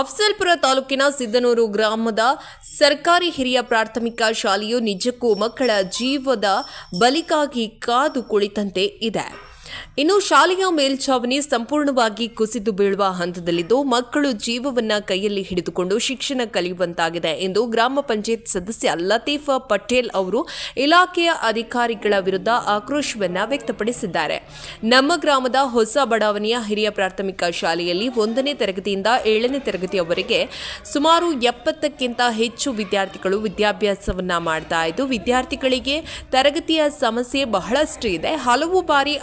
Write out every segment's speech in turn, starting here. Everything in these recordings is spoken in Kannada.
ಅಫ್ಸಲ್ಪುರ ತಾಲೂಕಿನ ಸಿದ್ದನೂರು ಗ್ರಾಮದ ಸರ್ಕಾರಿ ಹಿರಿಯ ಪ್ರಾಥಮಿಕ ಶಾಲೆಯು ನಿಜಕ್ಕೂ ಮಕ್ಕಳ ಜೀವದ ಬಲಿಕಾಗಿ ಕಾದು ಕುಳಿತಂತೆ ಇದೆ. ಇನ್ನು ಶಾಲೆಯ ಮೇಲ್ಛಾವಣಿ ಸಂಪೂರ್ಣವಾಗಿ ಕುಸಿದು ಬೀಳುವ ಹಂತದಲ್ಲಿದ್ದು ಮಕ್ಕಳು ಜೀವವನ್ನ ಕೈಯಲ್ಲಿ ಹಿಡಿದುಕೊಂಡು ಶಿಕ್ಷಣ ಕಲಿಯುವಂತಾಗಿದೆ ಎಂದು ಗ್ರಾಮ ಪಂಚಾಯತ್ ಸದಸ್ಯ ಲತೀಫ್ ಪಟೇಲ್ ಅವರು ಇಲಾಖೆಯ ಅಧಿಕಾರಿಗಳ ವಿರುದ್ಧ ಆಕ್ರೋಶವನ್ನ ವ್ಯಕ್ತಪಡಿಸಿದ್ದಾರೆ. ನಮ್ಮ ಗ್ರಾಮದ ಹೊಸ ಬಡಾವಣೆಯ ಹಿರಿಯ ಪ್ರಾಥಮಿಕ ಶಾಲೆಯಲ್ಲಿ ಒಂದನೇ ತರಗತಿಯಿಂದ ಏಳನೇ ತರಗತಿಯವರೆಗೆ ಸುಮಾರು ಎಪ್ಪತ್ತಕ್ಕಿಂತ ಹೆಚ್ಚು ವಿದ್ಯಾರ್ಥಿಗಳು ವಿದ್ಯಾಭ್ಯಾಸವನ್ನ ಮಾಡ್ತಾ ಇದ್ದು, ವಿದ್ಯಾರ್ಥಿಗಳಿಗೆ ತರಗತಿಯ ಸಮಸ್ಯೆ ಬಹಳಷ್ಟು ಇದೆ. ಹಲವು ಬಾರಿ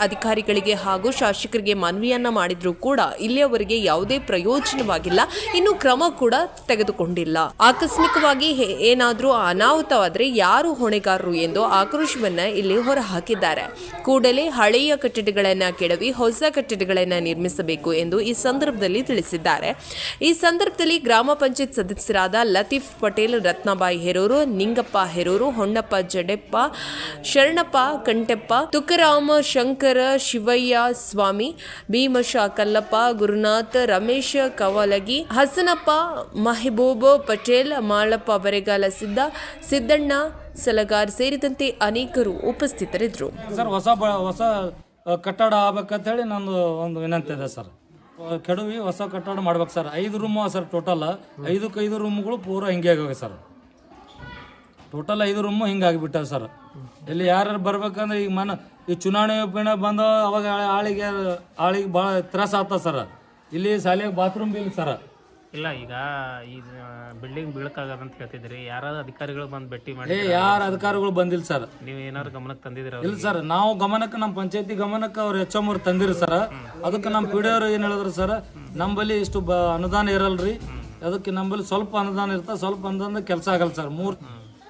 ಅಧಿಕಾರಿಗಳಿಗೆ ಹಾಗೂ ಶಾಸಕರಿಗೆ ಮನವಿಯನ್ನ ಮಾಡಿದ್ರೂ ಕೂಡ ಇಲ್ಲಿಯವರೆಗೆ ಯಾವುದೇ ಪ್ರಯೋಜನವಾಗಿಲ್ಲ. ಇನ್ನು ಕ್ರಮ ಕೂಡ ತೆಗೆದುಕೊಂಡಿಲ್ಲ. ಆಕಸ್ಮಿಕವಾಗಿ ಹೇ- ಅನಾಹುತವಾದರೆ ಯಾರು ಹೊಣೆಗಾರರು ಎಂದು ಆಕ್ರೋಶವನ್ನ ಇಲ್ಲಿ ಹೊರಹಾಕಿದ್ದಾರೆ. ಕೂಡಲೇ ಹಳೆಯ ಕಟ್ಟಡಗಳನ್ನ ಕೆಡವಿ ಹೊಸ ಕಟ್ಟಡಗಳನ್ನ ನಿರ್ಮಿಸಬೇಕು ಎಂದು ಈ ಸಂದರ್ಭದಲ್ಲಿ ತಿಳಿಸಿದ್ದಾರೆ. ಈ ಸಂದರ್ಭದಲ್ಲಿ ಗ್ರಾಮ ಪಂಚಾಯತ್ ಸದಸ್ಯರಾದ ಲತೀಫ್ ಪಟೇಲ್, ರತ್ನಬಾಯಿ ಹೆರೂರು, ನಿಂಗಪ್ಪ ಹೆರೂರು, ಹೊನ್ನಪ್ಪ ಜಡೆಪ್ಪ, ಶರಣಪ್ಪ ಕಂಟೆಪ್ಪ, ತುಕರಾಮ ಶಂಕರ ಶಿವಯ್ಯ ಸ್ವಾಮಿ, ಭೀಮಶ ಕಲ್ಲಪ್ಪ, ಗುರುನಾಥ ರಮೇಶ್ ಕವಲಗಿ, ಹಸನಪ್ಪ ಮಹಬೂಬ್ ಪಟೇಲ್, ಮಾಳಪ್ಪ ಬರೆಗಾಲ ಸಿದ್ದ, ಸಿದ್ದಣ್ಣ ಸಲಗಾರ್ ಸೇರಿದಂತೆ ಅನೇಕರು ಉಪಸ್ಥಿತರಿದ್ದರು. ಸರ್, ಹೊಸ ಹೊಸ ಕಟ್ಟಡ ಆಗ್ಬೇಕಂತ ಹೇಳಿ ನಂದು ಒಂದು ವಿನಂತಿ ಇದೆ ಸರ್. ಕೆಡವಿ ಹೊಸ ಕಟ್ಟಡ ಮಾಡ್ಬೇಕು ಸರ್. ಐದು ರೂಮ್ ಸರ್ ಟೋಟಲ್ ಐದಕ್ಕೆ ಐದು ರೂಮ್ಗಳು ಪೂರ ಹಿಂಗೆ ಆಗೋಗಿ ಸರ್. ಟೋಟಲ್ ಐದು ರೂಮು ಹಿಂಗಾಗಿಬಿಟ್ಟ ಸರ್. ಇಲ್ಲಿ ಯಾರು ಬರ್ಬೇಕಂದ್ರೆ ಈಗ ಮನ ಈ ಚುನಾವಣೆ ಪಿಣ ಬಂದ ಅವಾಗ ಆಳಿಗೆ ಆಳಿಗೆ ಭಾಳ ತ್ರಾಸ ಆಗ್ತದೆ ಸರ್. ಇಲ್ಲಿ ಶಾಲೆಗೆ ಬಾತ್ರೂಮ್ ಬಿಲ್ ಸರ್. ಇಲ್ಲ ಈಗ ಈ ಬಿಲ್ಡಿಂಗ್ ಬೀಳಕ್ಕಾಗದಂತ ಹೇಳ್ತಿದ್ರಿ ಯಾರಾದ್ರೂ ಅಧಿಕಾರಿಗಳು ಬಂದು ಭೇಟಿ ಏ ಮಾಡಿ ಯಾರು ಅಧಿಕಾರಿಗಳು ಬಂದಿಲ್ಲ ಸರ್. ನೀವು ಏನಾದ್ರು ಗಮನಕ್ಕೆ ತಂದಿದ್ದೀರ ಇಲ್ಲ ಸರ್ ನಾವು ಗಮನಕ್ಕೆ ನಮ್ಮ ಪಂಚಾಯತಿ ಗಮನಕ್ಕೆ ಅವ್ರು ಎಚ್ ಎಂ ಅವ್ರು ತಂದಿರಿ ಸರ್. ಅದಕ್ಕೆ ನಮ್ಮ ಪಿ ಡಿ ಅವ್ರು ಏನು ಹೇಳಿದ್ರು ಸರ್ ನಂಬಲ್ಲಿ ಇಷ್ಟು ಬ ಅನುದಾನ ಇರಲ್ರಿ. ಅದಕ್ಕೆ ನಂಬಲ್ಲಿ ಸ್ವಲ್ಪ ಅನುದಾನ ಇರ್ತದೆ ಸ್ವಲ್ಪ ಅನುದಾನ ಕೆಲಸ ಆಗಲ್ಲ ಸರ್. ಮೂರು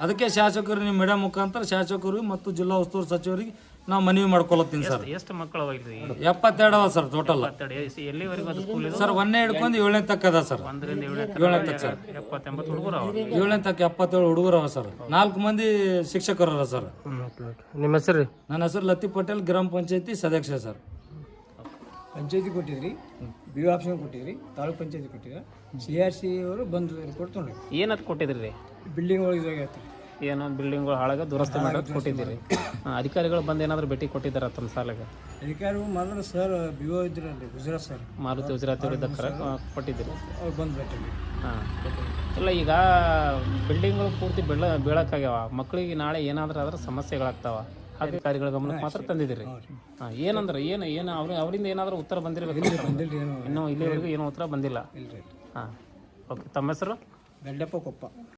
ಅದಕ್ಕೆ ಶಾಸಕರು ನಿಮ್ಮ ಮೇಡಮ್ ಮುಖಾಂತರ ಶಾಸಕರು ಮತ್ತು ಜಿಲ್ಲಾ ಉಸ್ತುವಾರಿ ಸಚಿವರಿಗೆ ನಾವು ಮನವಿ ಮಾಡ್ಕೊಳತ್ತೀನಿ ಸರ್. ಎಷ್ಟು ಮಕ್ಕಳು ಎಪ್ಪತ್ತೆರಡವ ಎಪ್ಪತ್ತೆರಡು ಅವ ಸರ್ ಟೋಟಲ್ ಸರ್ ಒಂದೇ ಹಿಡ್ಕೊಂಡು ಏಳನೇ ತಕ್ಕ ಅದ ಸರ್. ಏಳನೇ ತಕ್ಕ. ಸರ್. ಏಳನೇ ತಕ್ಕ ಎಪ್ಪತ್ತೇಳು ಹುಡುಗರು ಅವ ಸರ್. ನಾಲ್ಕು ಮಂದಿ ಶಿಕ್ಷಕರ ಸರ್. ನಿಮ್ಮ ಹೆಸರು ನನ್ನ ಹೆಸರು ಲತಿ ಪಟೇಲ್ ಗ್ರಾಮ ಪಂಚಾಯತಿ ಸದಸ್ಯ ಸರ್. ಪಂಚಾಯತಿ ಕೊಟ್ಟಿದ್ರಿ ಬಿ ಆಪ್ಷನ್ ಕೊಟ್ಟಿದ್ರಿ ತಾಲೂಕ್ ಪಂಚಾಯತಿ ಕೊಟ್ಟಿದ್ರ? ಸಿ ಆರ್ ಸಿ ಅವರು ಬಂದು ರಿಪೋರ್ಟ್ ತೊಗೊಂಡ್ರಿ. ಏನದು ಕೊಟ್ಟಿದ್ರಿ? ಬಿಲ್ಡಿಂಗ್ ಒಳಗೆ ಇದಾಗೈತೆ ಏನೋ ಬಿಲ್ಡಿಂಗ್ಗಳು ಹಾಳಾಗ ದುರಸ್ತಿ ಮಾಡೋದು ಕೊಟ್ಟಿದ್ದೀರಿ. ಅಧಿಕಾರಿಗಳು ಬಂದು ಏನಾದರೂ ಭೇಟಿ ಕೊಟ್ಟಿದ್ದಾರ ತಮ್ಮ ಸಾಲಾಗ? ಅಧಿಕಾರಿಗಳು ಮೊದಲು ಸರ್ ಬಿ ಓ ಇದ್ರಲ್ಲಿ ಗುಜರಾತ್ ಸರ್. ಮಾರುತಿ ಗುಜರಾತ್ ಅವರಿದ್ದ ಕೊಟ್ಟಿದ್ದೀರಿ. ಅವ್ರು ಬಂದು ಭೇಟಿ ಹಾಂ. ಇಲ್ಲ ಈಗ ಬಿಲ್ಡಿಂಗ್ಗಳು ಪೂರ್ತಿ ಬೀಳ ಬೀಳಕ್ಕಾಗ್ಯಾವ ಮಕ್ಕಳಿಗೆ ನಾಳೆ ಏನಾದ್ರೂ ಆದ್ರೆ ಸಮಸ್ಯೆಗಳಾಗ್ತಾವ. ಅಧಿಕಾರಿಗಳ ಗಮನಕ್ಕೆ ಮಾತ್ರ ತಂದಿದ್ದೀರಿ. ಹಾಂ ಏನಂದ್ರೆ ಏನು ಏನು ಅವ್ರ ಅವರಿಂದ ಏನಾದರೂ ಉತ್ತರ ಬಂದಿರಬೇಕು ಇನ್ನೂ ಇಲ್ಲಿವರೆಗೂ ಏನೂ ಉತ್ತರ ಬಂದಿಲ್ಲ. ಹಾಂ ಓಕೆ. ತಮ್ಮ ಹೆಸರು? ಗಡ್ಡಪ್ಪ ಕೊಪ್ಪ.